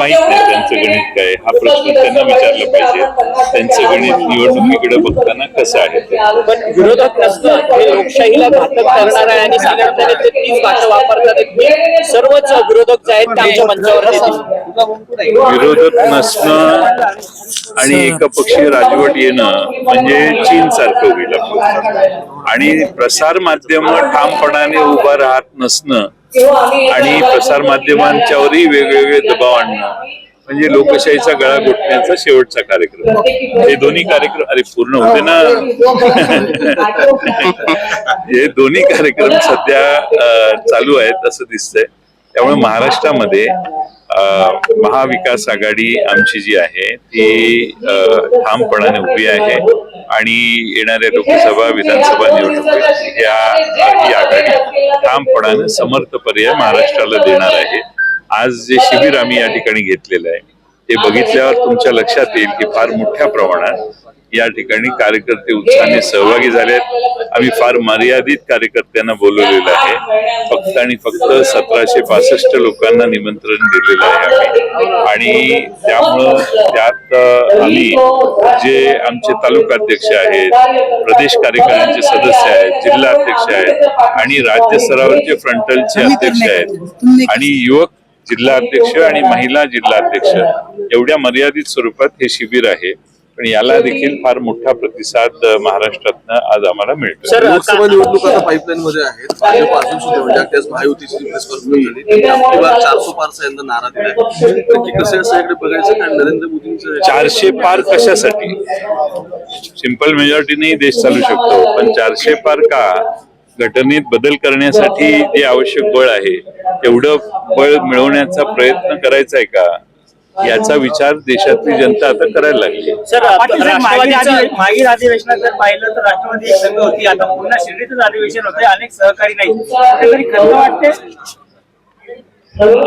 माहीत नाही त्यांचं गणित काय. हा प्रश्न त्यांना विचारला पाहिजे त्यांचं गणित निवडणुकीकडे बघताना कसं आहे. पण विरोधक नसतं हे लोकशाहीला घातक करणार आहे आणि सातत्याने ते तीच भाषा वापरतात हे सर्वच विरोधक जे आहेत ते आमच्या मंचावर विरोधक नसणं आणि एकपक्षीय राजवट येणं म्हणजे चीन सारखं होईल आपलं. आणि प्रसार माध्यम ठामपणाने उभा राहत नसणं आणि प्रसार माध्यमांच्यावरही वेगवेगळे दबाव आणणं म्हणजे लोकशाहीचा गळा घोटण्याचा शेवटचा कार्यक्रम हे दोन्ही कार्यक्रम अरे पूर्ण होते ना हे दोन्ही कार्यक्रम सध्या चालू आहेत असं दिसतंय त्यामुळे महाराष्ट्रामध्ये महाविकास आघाडी आमची जी आहे ती ठामपणाने उभी आहे आणि येणाऱ्या लोकसभा विधानसभा निवडणुकीत या ही आघाडी ठामपणाने समर्थ पर्याय महाराष्ट्राला देणार आहे. आज जे शिबिर आम्ही या ठिकाणी घेतलेलं आहे ते बघितल्यावर तुमच्या लक्षात येईल की फार मोठ्या प्रमाणात या ठिकाणी कार्यकर्ते उत्साहाने सहभागी झालेत. आम्ही फार मर्यादित कार्यकर्त्यांना बोलवलेलं आहे. फक्त आणि फक्त सतराशे पासष्ट लोकांना निमंत्रण दिलेलं आहे आम्ही. आणि त्यामुळं त्यात आम्ही जे आमचे तालुका अध्यक्ष आहेत प्रदेश कार्यकारिणीचे सदस्य आहेत जिल्हा अध्यक्ष आहेत आणि राज्य स्तरावरचे फ्रंटलचे अध्यक्ष आहेत. आणि युवक जिल्हा अध्यक्ष आणि महिला जिल्हा अध्यक्ष एवढ्या मर्यादित स्वरूपात हे शिबिर आहे. पण याला देखील फार मोठा प्रतिसाद महाराष्ट्रातनं आज आम्हाला मिळतो सर लोकसभा निवडणूक आता पाईपलाईन मध्ये आहेत. भाजप अजून सुद्धा म्हणजे अगदी महायुतीची चारशे पारचा यंदा नारा नक्की कसं असं इकडे बघायचं कारण नरेंद्र मोदींचं चारशे पार कशासाठी? सिंपल मेजॉरिटीने देश चालू शकतो पण चारशे पार का? घटनेत बदल करण्यासाठी जे आवश्यक बळ आहे तेवढं बळ मिळवण्याचा प्रयत्न करायचा आहे का? याचा विचार देशातली जनता आता करायला लागली. मागील अधिवेशनात जर पाहिलं तर राष्ट्रवादी एक संघ होती. आता पुन्हा शिर्डीतच अधिवेशन होते अनेक सहकारी नाही खंत वाटते?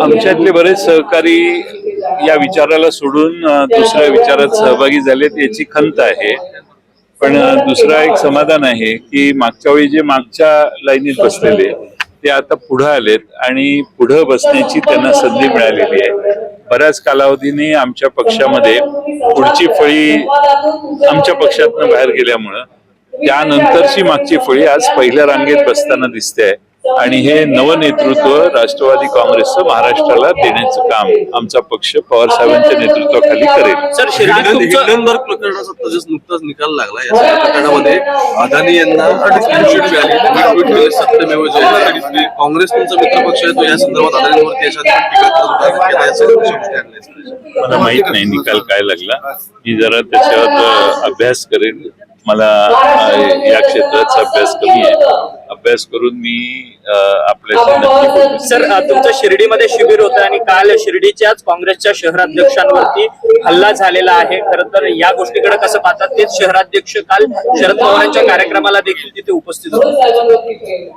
आमच्यातले बरेच सहकारी या विचाराला सोडून दुसऱ्या विचारात सहभागी झालेत याची खंत आहे. पण दुसरा एक समाधान आहे की मागच्या वेळी जे मागच्या लाईनीत बसलेले ते आता पुढे आलेत आणि पुढे बसण्याची त्यांना संधी मिळालेली आहे. बऱ्याच कालावधीने आमच्या पक्षामध्ये पुढची फळी आमच्या पक्षातनं बाहेर गेल्यामुळं त्यानंतरची मागची फळी आज पहिल्या रांगेत बसताना दिसते आहे. आणि हे नवनेतृत्व राष्ट्रवादी काँग्रेसचं महाराष्ट्राला देण्याचं काम आमचा पक्ष पवार साहेबांच्या नेतृत्वाखाली करेल. सर हिंडनबर्ग प्रकरणाचा just नुकताच निकाल लागला. या सगळ्या प्रकरणामध्ये अदानी यांना मिळाली सत्यमेव जयते काँग्रेस तुमचा मित्रपक्ष आहे तो या संदर्भात अदानीवरती टीका करत आणल्या मला माहीत नाही निकाल काय लागला. मी जरा त्याच्यावर अभ्यास करेन. मला या क्षेत्राचा अभ्यास कमी आहे. अभ्यास करून मी बोलेन. सर तुमचं शिर्डीमध्ये शिबिर होतं आणि काल शिर्डीच्याच काँग्रेसच्या शहराध्यक्षांवरती हल्ला झालेला आहे. खरं तर या गोष्टीकडे कसं पाहतात तेच शहराध्यक्ष काल शरद पवारांच्या कार्यक्रमाला देखील तिथे उपस्थित होते.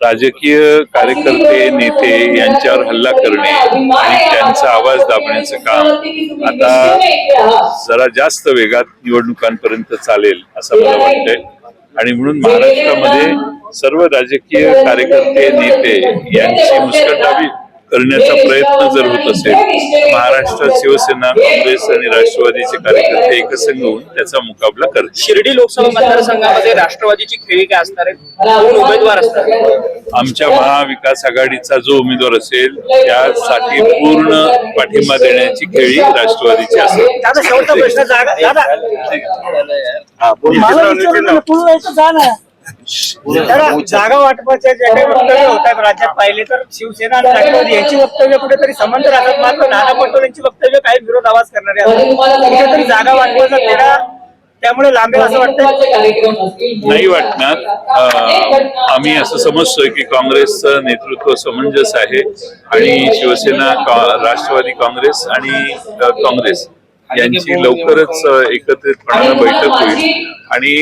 राजकीय कार्यकर्ते नेते यांच्यावर हल्ला करणे आणि त्यांचा आवाज दाबण्याचं काम. आता जरा जास्त वेगात निवडणुकांपर्यंत चालेल असं मला वाटतंय. आणि म्हणून महाराष्ट्रामध्ये सर्व राजकीय कार्यकर्ते नेते यांची मुस्कटावी करण्याचा प्रयत्न जर होत असेल महाराष्ट्रात शिवसेना काँग्रेस आणि राष्ट्रवादीचे कार्यकर्ते एकसंघ होऊन त्याचा मुकाबला करतील. शिर्डी लोकसभा मतदारसंघामध्ये राष्ट्रवादीची खेळी काय असणार आहे? उमेदवार असणार? आहेत. आमच्या महाविकास आघाडीचा जो उमेदवार असेल त्यासाठी पूर्ण पाठिंबा देण्याची खेळी राष्ट्रवादीची असेल. दादा शेवटचा प्रश्न जागा दादा. जागा वाटपाच्या जे काही वक्तव्य होतात राज्यात पाहिले तर शिवसेना आणि राष्ट्रवादी यांची वक्तव्य कुठेतरी समांतर राहतात मात्र नाना पटोले यांची वक्तव्य काही विरोध आवाज करणारे असतात कुठेतरी जागा वाटपाचा तेढा त्यामुळे लांबेल असं वाटतं नाही वाटणार. आम्ही असं समजतोय की काँग्रेसचं नेतृत्व समंजस आहे आणि शिवसेना का- राष्ट्रवादी काँग्रेस आणि काँग्रेस यांची लवकरच एकत्रितपणानं बैठक होईल. आणि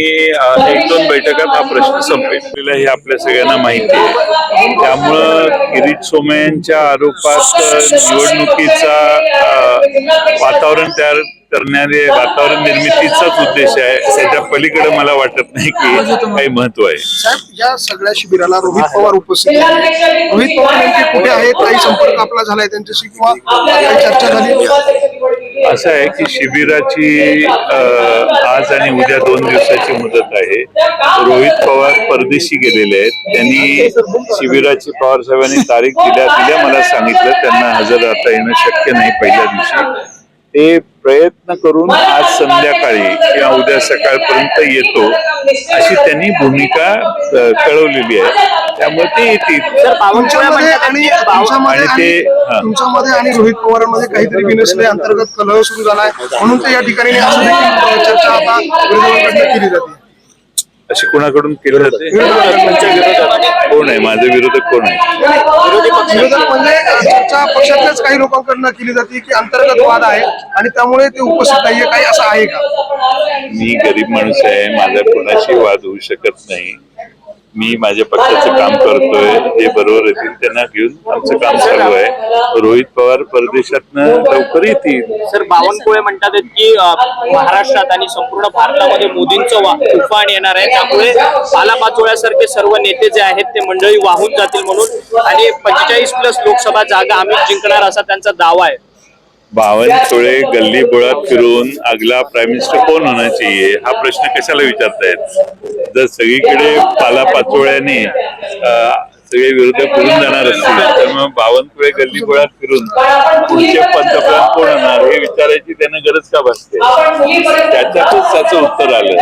एक दोन बैठकात हा प्रश्न संपेल हे आपल्या सगळ्यांना माहिती आहे. त्यामुळं किरीट सोमय्यांच्या आरोपात निवडणुकीचा वातावरण तयार करणारे वातावरण निर्मितीचाच उद्देश आहे. त्याच्या पलीकडे मला वाटत नाही की काही महत्त्व आहे. साहेब या सगळ्या शिबिराला रोहित पवार उपस्थित आहेत. रोहित पवार नेमके कुठे आहेत? काही संपर्क आपला झालाय त्यांच्याशी किंवा काही चर्चा झाली? असं आहे की शिबिराची आज आणि उद्या दोन दिवसाची मुदत आहे. रोहित पवार परदेशी गेलेले आहेत. त्यांनी शिबिराची पवार साहेबांनी तारीख दिल्या दिल्या मला सांगितलं. त्यांना हजर राहता येणं शक्य नाही पहिल्या दिवशी. ते प्रयत्न करून आज संध्याकाळी किंवा उद्या सकाळपर्यंत येतो. अशी त्यांनी भूमिका कळवलेली आहे. त्यामुळे ते येतील आणि ते- हा. तुमच्यामध्ये आणि रोहित पवारांमध्ये काहीतरी विनसले अंतर्गत कलह सुरू झालाय. म्हणून ते या ठिकाणी चर्चा आता केली जाते. अशी कोणाकडून केलं जाते? कोण आहे? माझे विरोधक कोण आहे विरोधक म्हणजे चर्चा पक्षातल्याच काही लोकांकडनं केली जाते की अंतर्गत वाद आहे आणि त्यामुळे ते उपस्थित नाहीये. काही असं आहे का? मी गरीब माणूस आहे. माझा कोणाशी वाद होऊ शकत नाही. मी माझ्या पक्षाचं काम करतोय जे बरोबर येतील त्यांना घेऊन आमचं काम चालू आहे. रोहित पवार परदेशातनं लवकर येतील. सर बावनकुळे म्हणतात आहेत की महाराष्ट्रात आणि संपूर्ण भारतामध्ये मोदींचं वा- तुफान येणार आहे. त्यामुळे पालापाचोळ्यासारखे सर्व नेते जे आहेत ते मंडळी वाहून जातील म्हणून. आणि पंचेचाळीस प्लस लोकसभा जागा आम्हीच जिंकणार असा त्यांचा दावा आहे. बावन सोळे गल्ली बोळात फिरून अगला प्राईम मिनिस्टर कोण होना चाहिए हा प्रश्न कशाला विचारतायत? जर सगळीकडे पालापाचोळ्याने सगळे विरोधक फिरून जाणार असतील तर मग बावनकुळे गल्ली बोळात फिरून पुढचे पंतप्रधान कोण होणार हे विचारायची त्यांना गरज का भासते? त्याच्यातच त्याचं उत्तर आलं.